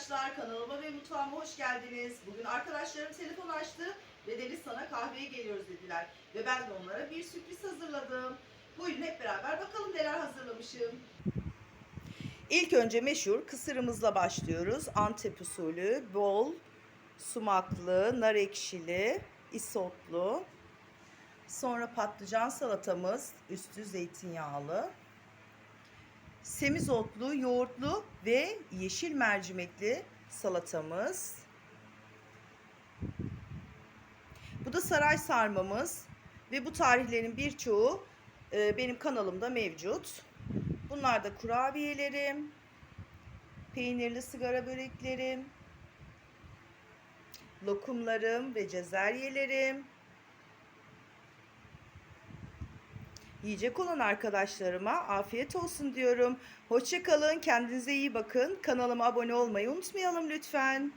arkadaşlar kanalıma ve mutfağıma hoş geldiniz. Bugün arkadaşlarım telefon açtı ve Deniz sana kahveye geliyoruz dediler. Ve ben de onlara bir sürpriz hazırladım. Buyurun hep beraber bakalım neler hazırlamışım. İlk önce meşhur kısırımızla başlıyoruz. Antep usulü, bol, sumaklı, nar ekşili, isotlu. Sonra patlıcan salatamız, üstü zeytinyağlı. Semizotlu, yoğurtlu ve yeşil mercimekli salatamız. Bu da saray sarmamız ve bu tarihlerin birçoğu e, benim kanalımda mevcut. Bunlar da kurabiyelerim, peynirli sigara böreklerim, lokumlarım ve cezeryelerim. Yiyecek olan arkadaşlarıma afiyet olsun diyorum. Hoşçakalın, kendinize iyi bakın. Kanalıma abone olmayı unutmayalım lütfen.